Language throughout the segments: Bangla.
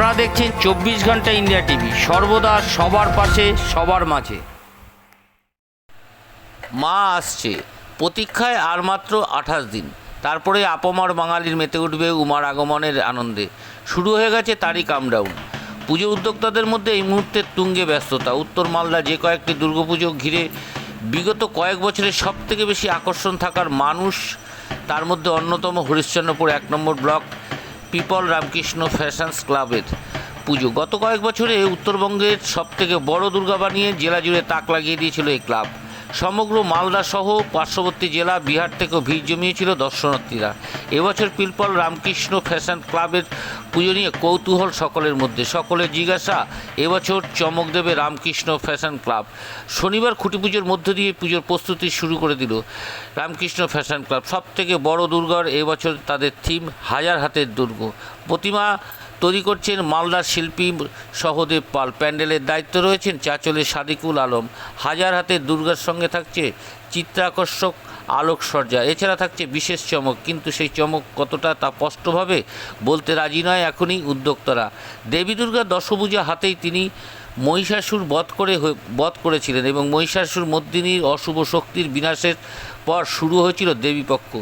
আপনারা দেখছেন চব্বিশ ঘণ্টা ইন্ডিয়া টিভি। সর্বদা সবার পাশে, সবার মাঝে। মা আসছে। প্রতীক্ষায় আর মাত্র আঠাশ দিন। তারপরে আপমার বাঙালির মেতে উঠবে উমার আগমনের আনন্দে। শুরু হয়ে গেছে তারই কামডাউন পুজো উদ্যোক্তাদের মধ্যে এই মুহূর্তে তুঙ্গে ব্যস্ততা। উত্তর মালদা যে কয়েকটি দুর্গাপুজো ঘিরে বিগত কয়েক বছরের সব থেকে বেশি আকর্ষণ থাকার মানুষ, তার মধ্যে অন্যতম হরিশ্চন্দ্রপুর এক নম্বর ব্লক। পিপল রামকৃষ্ণ ফ্যাশনস ক্লাবের পুজো। গত কয়েক বছরে উত্তরবঙ্গের সবথেকে বড় দুর্গা বানিয়ে জেলা জুড়ে তাক লাগিয়ে দিয়েছিল এই ক্লাব। সমগ্র মালদা সহ পার্শ্ববর্তী জেলা বিহার থেকেও ভিড় জমিয়েছিল দর্শনার্থীরা। এবছর পিলপল রামকৃষ্ণ ফ্যাশন ক্লাবের পুজো নিয়ে কৌতূহল সকলের মধ্যে। সকলে জিজ্ঞাসা, এবছর চমক দেবে রামকৃষ্ণ ফ্যাশন ক্লাব। শনিবার খুঁটি পুজোর মধ্য দিয়ে পুজোর প্রস্তুতি শুরু করে দিল রামকৃষ্ণ ফ্যাশন ক্লাব। সব থেকে বড় দুর্গার এবছর তাদের থিম, হাজার হাতের দুর্গ। প্রতিমা তৈরি করছেন মালদার শিল্পী সহদেব পাল। প্যান্ডেলের দায়িত্ব রয়েছেন চাচলের সাদিকুল আলম। হাজার হাতে দুর্গার সঙ্গে থাকছে চিত্রাকর্ষক আলোকসজ্জা। এছাড়া থাকছে বিশেষ চমক, কিন্তু সেই চমক কতটা তা স্পষ্টভাবে বলতে রাজি নয় এখনই উদ্যোক্তারা। দেবী দুর্গা দশভূজা হাতেই তিনি মহিষাসুর বধ করে বধ করেছিলেন এবং মহিষাসুর মর্দিনীর অশুভ শক্তির বিনাশের পর শুরু হয়েছিল দেবীপক্ষ।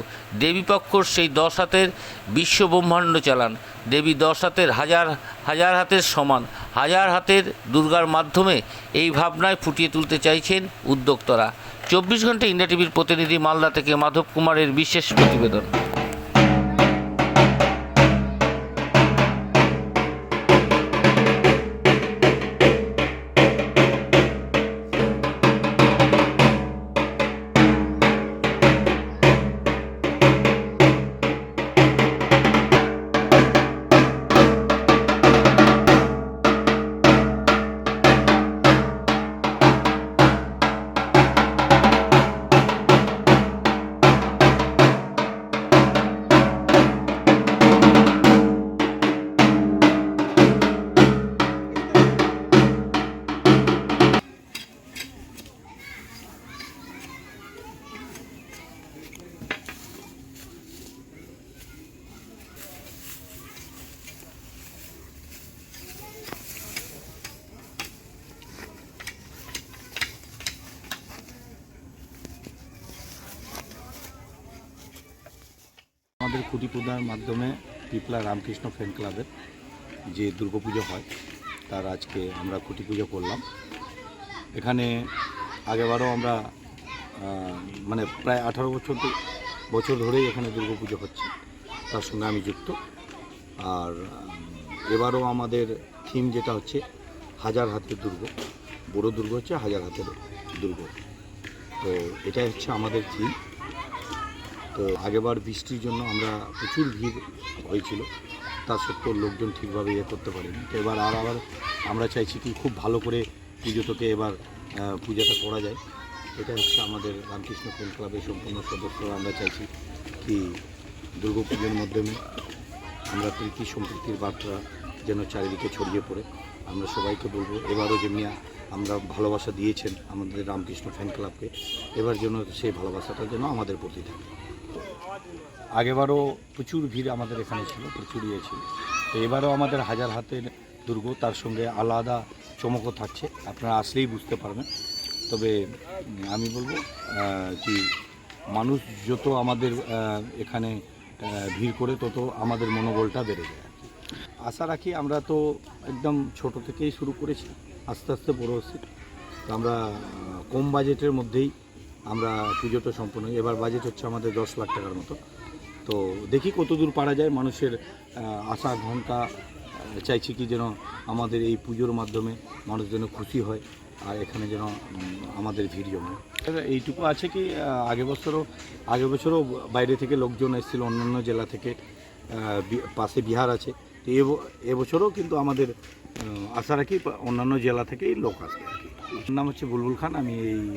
দেবীপক্ষর সেই দশ হাতের বিশ্ব ব্রহ্মাণ্ড চালান। দেবী দশ হাতের হাজার হাজার হাতের সমান, হাজার হাতের দুর্গার মাধ্যমে এই ভাবনায় ফুটিয়ে তুলতে চাইছেন উদ্যোক্তরা। চব্বিশ ঘণ্টা ইন্ডিয়া টিভির প্রতিনিধি মালদা থেকে মাধব কুমারের বিশেষ প্রতিবেদন। আমাদের খুঁটি মাধ্যমে পিপলা রামকৃষ্ণ ফ্যান ক্লাবের যে দুর্গাপুজো হয়, তার আজকে আমরা খুঁটি পুজো করলাম। এখানে আগেবারও আমরা মানে প্রায় আঠারো বছর বছর ধরেই এখানে দুর্গাপুজো হচ্ছে, তার সঙ্গে আমি যুক্ত। আর এবারও আমাদের থিম যেটা হচ্ছে, হাজার হাতের দুর্গ। বড় দুর্গ হচ্ছে হাজার হাতের দুর্গ। তো এটাই হচ্ছে আমাদের থিম তো আগেবার বৃষ্টির জন্য আমরা প্রচুর ভিড় হয়েছিল তা সত্ত্বেও লোকজন ঠিকভাবে ইয়ে করতে পারেনি। তো এবার আর আবার আমরা চাইছি কি খুব ভালো করে পুজোটাকে এবার পূজাটা করা যায়। এটা হচ্ছে আমাদের রামকৃষ্ণ ফিল্ম ক্লাবের সম্পূর্ণ সদস্যরা আমরা চাইছি কি দুর্গা পুজোর মাধ্যমে আমরা প্রীতি সম্প্রীতির বার্তা যেন চারিদিকে ছড়িয়ে পড়ে। আমরা সবাইকে বলব, এবারও যেমনি আমরা ভালোবাসা দিয়েছেন আমাদের রামকৃষ্ণ ফ্যান ক্লাবকে এবার যেন সেই ভালোবাসাটা যেন আমাদের প্রতি থাকে। আগেবারও প্রচুর ভিড় আমাদের এখানে ছিল, প্রচুর ইয়ে ছিল। তো এবারও আমাদের হাজার হাতের দুর্গ, তার সঙ্গে আলাদা চমকও থাকছে, আপনারা আসলেই বুঝতে পারবেন। তবে আমি বলব কি মানুষ যত আমাদের এখানে ভিড় করে তত আমাদের মনোবলটা বেড়ে যায় আশা রাখি আমরা তো একদম ছোট থেকেই শুরু করেছি, আস্তে আস্তে বড় হচ্ছি। তো আমরা কম বাজেটের মধ্যেই আমরা পুজো পুজোটা সম্পূর্ণ এবার বাজেট হচ্ছে আমাদের দশ লাখ টাকার মতো। তো দেখি কত দূর পারা যায়। মানুষের আশা ঘণ্টা চাইছি কি যেন আমাদের এই পুজোর মাধ্যমে মানুষ যেন খুশি হয় আর এখানে যেন আমাদের ভিড় জমে। এইটুকু আছে কি আগে বছরও আগে বছরও বাইরে থেকে লোকজন এসেছিল অন্যান্য জেলা থেকে পাশে বিহার আছে। তো এব- এবছরও কিন্তু আমাদের আশা রাখি অন্যান্য জেলা থেকেই লোক আসবে আর কি। নাম হচ্ছে বুলবুল খান। আমি এই